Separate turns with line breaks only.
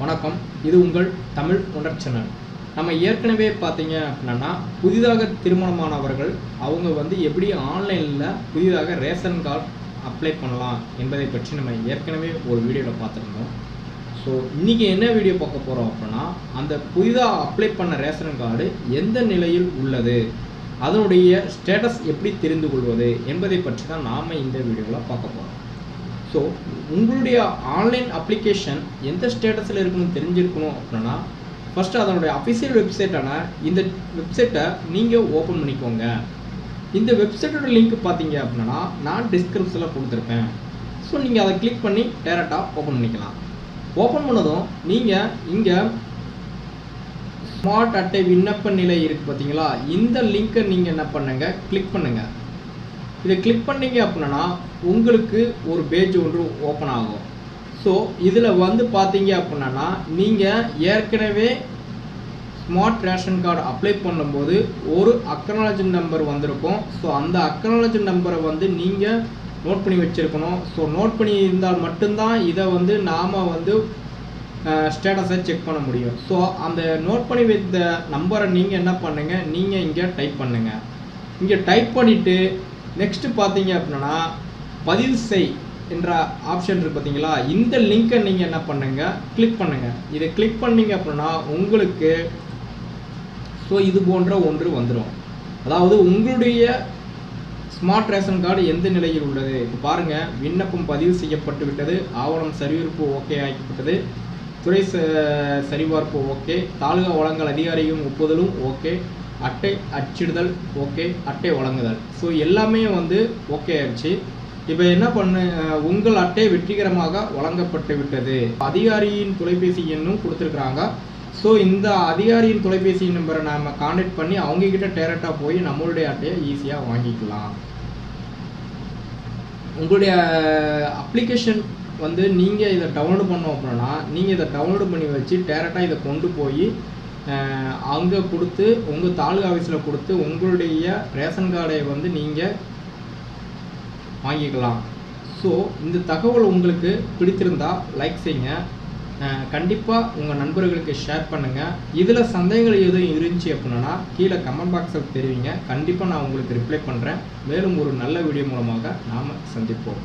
வணக்கம். இது உங்கள் தமிழ் உணர் சேனல். நம்ம ஏற்கனவே பார்த்தீங்க அப்படின்னா புதிதாக திருமணமானவர்கள் அவங்க வந்து எப்படி ஆன்லைனில் புதிதாக ரேஷன் கார்டு அப்ளை பண்ணலாம் என்பதை பற்றி நம்ம ஏற்கனவே ஒரு வீடியோவில் பார்த்துருந்தோம். ஸோ இன்றைக்கி என்ன வீடியோ பார்க்க போகிறோம் அப்படின்னா அந்த புதிதாக அப்ளை பண்ண ரேஷன் கார்டு எந்த நிலையில் உள்ளது? அதனுடைய ஸ்டேட்டஸ் எப்படி தெரிந்து கொள்வது என்பதை பற்றி தான் நாம் இந்த வீடியோவில் பார்க்க போகிறோம் ஸோ உங்களுடைய ஆன்லைன் அப்ளிகேஷன் எந்த ஸ்டேட்டஸில் இருக்குன்னு தெரிஞ்சிருக்கணும் அப்படின்னா ஃபஸ்ட்டு அதனுடைய அஃபிஷியல் வெப்சைட்டான இந்த வெப்சைட்டை நீங்கள் ஓப்பன் பண்ணிக்கோங்க. இந்த வெப்சைட்டோட லிங்க் பார்த்தீங்க அப்படின்னா நான் டிஸ்கிரிப்ஷனில் கொடுத்துருப்பேன். ஸோ நீங்கள் அதை கிளிக் பண்ணி டேரெக்டாக ஓப்பன் பண்ணிக்கலாம். ஓப்பன் பண்ணதும் நீங்கள் இங்கே ஸ்மார்ட் அட்டை விண்ணப்ப நிலை இருக்குது பார்த்தீங்களா? இந்த லிங்க்கை நீங்கள் என்ன பண்ணுங்கள் கிளிக் பண்ணுங்கள் இதை கிளிக் பண்ணீங்க அப்படின்னா உங்களுக்கு ஒரு பேஜ் ஒன்று ஓப்பன் ஆகும். ஸோ இதில் வந்து பார்த்தீங்க அப்படின்னா நீங்கள் ஏற்கனவே ஸ்மார்ட் ரேஷன் கார்டு அப்ளை பண்ணும்போது ஒரு அக்னாலஜ் நம்பர் வந்திருக்கும். ஸோ அந்த அக்னாலஜி நம்பரை வந்து நீங்கள் நோட் பண்ணி வச்சுருக்கணும். ஸோ நோட் பண்ணி இருந்தால் மட்டும்தான் இதை வந்து நாம் வந்து ஸ்டேட்டஸை செக் பண்ண முடியும். ஸோ அந்த நோட் பண்ணி வைத்த நம்பரை நீங்கள் என்ன பண்ணுங்கள் நீங்கள் இங்கே டைப் பண்ணுங்கள் இங்கே டைப் பண்ணிவிட்டு நெக்ஸ்ட்டு பார்த்தீங்க அப்படின்னா பதிவு செய் என்ற ஆப்ஷன் இருக்குது பார்த்தீங்களா? இந்த லிங்க்கை நீங்கள் என்ன பண்ணுங்கள் கிளிக் பண்ணுங்கள் இதை கிளிக் பண்ணீங்க அப்படின்னா உங்களுக்கு ஸோ இது போன்ற ஒன்று வந்துடும் அதாவது உங்களுடைய ஸ்மார்ட் ரேஷன் கார்டு எந்த நிலையில் உள்ளது? இப்போ பாருங்கள் விண்ணப்பம் பதிவு செய்யப்பட்டு விட்டது ஆவணம் சரிவிருப்பு ஓகே ஆக்கப்பட்டது துறை ச- சரிபார்ப்பு ஓகே தாலுகா வழங்கல் அதிகாரியும் ஒப்புதலும் ஓகே அட்டை அச்சிடுதல் ஓகே அட்டை வழங்குதல். ஸோ எல்லாமே வந்து ஓகே ஆயிடுச்சு. இப்போ என்ன பண்ணு உங்கள் அட்டை வெற்றிகரமாக வழங்கப்பட்டு விட்டது. அதிகாரியின் தொலைபேசி எண்ணும் கொடுத்துருக்குறாங்க. ஸோ இந்த அதிகாரியின் தொலைபேசி நம்பரை நாம் காண்டாக்ட் பண்ணி அவங்க கிட்ட டேரெக்டாக போய் நம்மளுடைய அட்டையை ஈஸியாக வாங்கிக்கலாம். உங்களுடைய அப்ளிகேஷன் வந்து நீங்கள் இதை டவுன்லோட் பண்ணோம் அப்படின்னா நீங்கள் இதை டவுன்லோட் பண்ணி வச்சு டேரெக்டாக இதை கொண்டு போய் அங்கே கொடுத்து உங்கள் தாலுகா ஆஃபீஸில் கொடுத்து உங்களுடைய ரேஷன் கார்டை வந்து நீங்கள் வாங்கிக்கலாம். ஸோ இந்த தகவல் உங்களுக்கு பிடித்திருந்தா லைக் செய்யுங்க. கண்டிப்பாக உங்கள் நண்பர்களுக்கு ஷேர் பண்ணுங்கள் இதில் சந்தேகங்கள் எதுவும் இருந்துச்சு அப்படின்னா கீழே கமெண்ட் பாக்ஸில் தெரிவிங்க. கண்டிப்பாக நான் உங்களுக்கு ரிப்ளை பண்ணுறேன் மேலும் ஒரு நல்ல வீடியோ மூலமாக நாம் சந்திப்போம்.